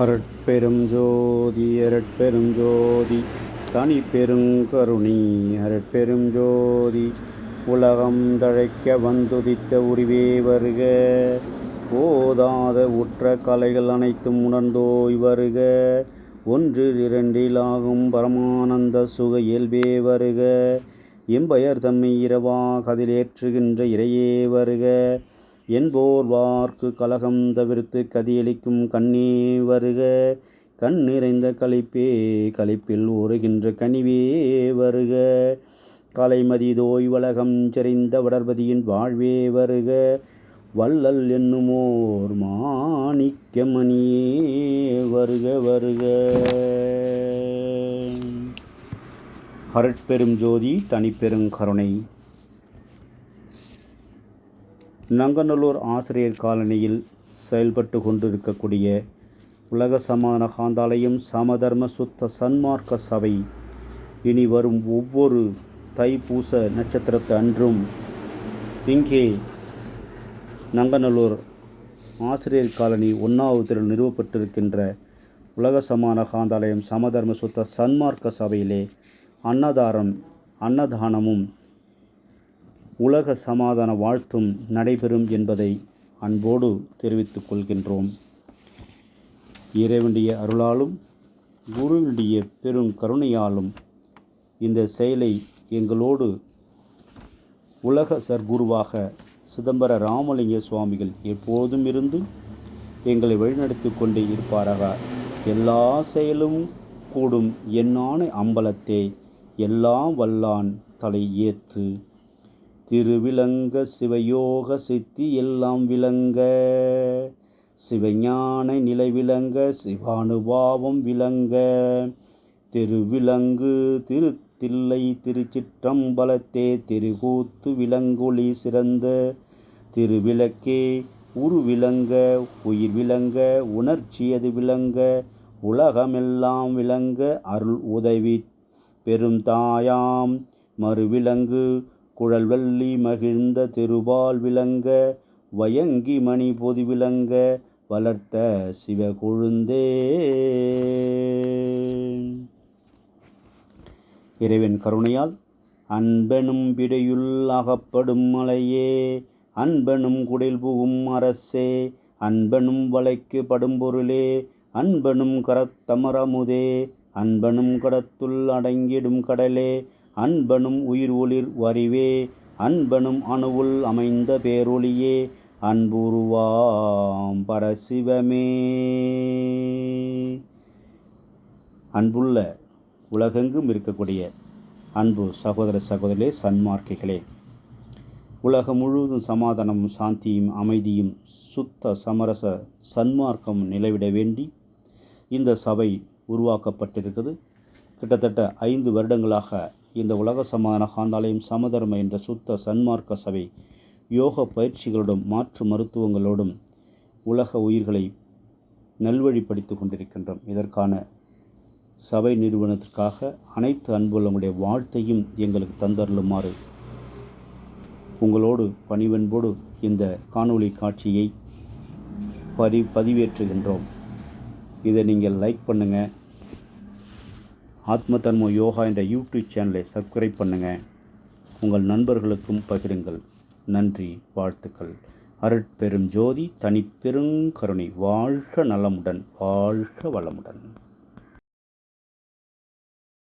அரட்பெரும் ஜோதி அரட்பெரும் ஜோதி தனி பெருங்கருணி அரட்பெரும் ஜோதி உலகம் தழைக்க வந்துதித்த உரிவே வருக. ஓதாத உற்ற கலைகள் அனைத்தும் உணர்ந்தோய் வருக. ஒன்று இரண்டிலாகும் பரமானந்த சுக இயல்பே வருக. எம்பெயர் தம்மை இரவா கதிலேற்றுகின்ற இறையே வருக. என்போர் வார்க்கு கலகம் தவிர்த்து கதியளிக்கும் கண்ணே வருக. கண் நிறைந்த களிப்பே கழிப்பில் ஊறுகின்ற கனிவே வருக. கலைமதி தோய் வளகம் செறிந்த வடர்பதியின் வாழ்வே வருக. வள்ளல் என்னுமோர் மாணிக்கமணியே வருக வருக. அருட்பெரும் ஜோதி தனிப்பெருங்கருணை நங்கநல்லூர் ஆசிரியர் காலனியில் செயல்பட்டு கொண்டிருக்கக்கூடிய உலக சமான காந்தாலயம் சமதர்ம சுத்த சன்மார்க்க சபை. இனி வரும் ஒவ்வொரு தைப்பூச நட்சத்திரத்து அன்றும் இங்கே நங்கநல்லூர் ஆசிரியர் காலனி ஒன்றாவதில் நிறுவப்பட்டிருக்கின்ற உலக சமான காந்தாலயம் சமதர்ம சுத்த சன்மார்க்க சபையிலே அன்னதாரம் அன்னதானமும் உலக சமாதான வாழ்த்தும் நடைபெறும் என்பதை அன்போடு தெரிவித்துக் கொள்கின்றோம். இறைவனுடைய அருளாலும் குருவினுடைய பெரும் கருணையாலும் இந்த செயலை எங்களோடு உலக சர்க்குருவாக சிதம்பர ராமலிங்க சுவாமிகள் எப்போதும் இருந்து எங்களை வழிநடத்தி கொண்டே இருப்பாராக. எல்லா செயலும் கூடும் என்னான அம்பலத்தே எல்லாம் வல்லான் தலை ஏற்று திருவிளங்க சிவயோக சித்தி எல்லாம் விளங்க. சிவஞான நிலை விளங்க சிவானுபாவம் விளங்க. திருவிலங்கு திருத்தில்லை திருச்சிற்றம்பலத்தே திருகூத்து விலங்கொளி சிறந்த. திருவிளக்கே உருவிளங்க உயிர் விளங்க உணர்ச்சியது விளங்க. உலகமெல்லாம் விளங்க அருள் உதவி. பெரும் தாயாம் மறுவிலங்கு குழல்வள்ளி மகிழ்ந்த திருபால் விளங்க வயங்கி மணி பொதி விளங்க வளர்த்த சிவகொழுந்தே இறைவன் கருணையால் அன்பனும் பிடையுள் அகப்படும் மலையே அன்பனும் குடில் புகும் அரசே அன்பனும் வலைக்கு படும் பொருளே அன்பனும் கரத்தமரமுதே அன்பனும் கடத்துள் அடங்கிடும் கடலே அன்பனும் உயிர் ஒளிர் வரிவே அன்பனும் அணுவுள் அமைந்த பேரொளியே அன்புருவாம் பரசிவமே. அன்புள்ள உலகெங்கும் இருக்கக்கூடிய அன்பு சகோதர சகோதரே சன்மார்க்கைகளே உலகம் முழுவதும் சமாதானமும் சாந்தியும் அமைதியும் சுத்த சமரச சன்மார்க்கம் நிலவிட வேண்டி இந்த சபை உருவாக்கப்பட்டிருக்குது கிட்டத்தட்ட ஐந்து வருடங்களாக இந்த உலக சமாதான காந்தாலயம் சமதர்ம என்ற சுத்த சன்மார்க்க சபை யோக பயிற்சிகளோடும் மாற்று மருத்துவங்களோடும் உலக உயிர்களை நல்வழிப்படுத்தி கொண்டிருக்கின்றோம். இதற்கான சபை நிறுவனத்திற்காக அனைத்து அன்புள்ளவங்களுடைய வாழ்த்தையும் எங்களுக்கு தந்தருளுமாறு உங்களோடு பணிவன்போடு இந்த காணொளி காட்சியை பதி பதிவேற்றுகின்றோம். இதை நீங்கள் லைக் பண்ணுங்கள் ஆத்ம தன்ம யோகா என்ற யூடியூப் சேனலை சப்ஸ்கிரைப் பண்ணுங்கள் உங்கள் நண்பர்களுக்கும் பகிருங்கள். நன்றி வாழ்த்துக்கள். அருட்பெரும் ஜோதி தனிப்பெருங்கருணை. வாழ்க நலமுடன் வாழ்க வளமுடன்.